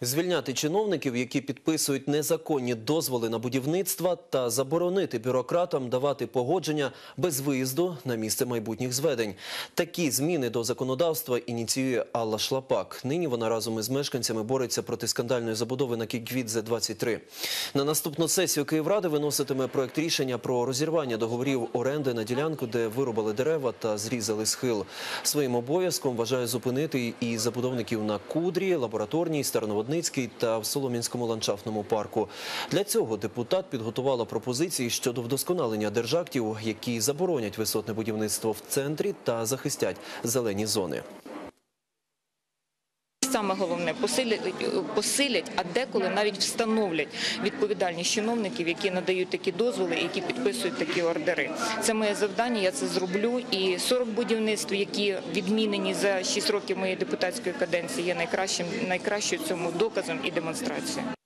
Звільняти чиновників, які підписують незаконні дозволи на будівництво, та заборонити бюрократам давати погодження без виїзду на місце майбутніх зведень. Такі зміни до законодавства ініціює Алла Шлапак. Нині вона разом із мешканцями бореться проти скандальної забудови на Кіквідзе 23 На наступну сесію Київради виноситиме проект рішення про розірвання договорів оренди на ділянку, де вирубали дерева та зрізали схил. Своїм обов'язком вважає зупинити і забудовників на Кудрі, Лабораторній, Старноводницький та в Солом'янському ландшафтному парку. Для цього депутат підготувала пропозиції щодо вдосконалення держактів, які заборонять висотне будівництво в центрі та захистять зелені зони. Саме головне посилять, посилять, а деколи навіть встановлять відповідальність чиновників, які надають такі дозволи, які підписують такі ордери. Це моє завдання. Я це зроблю. І 40 будівництв, які відмінені за 6 років моєї депутатської каденції, є найкращим найкращим цьому доказом і демонстрацією.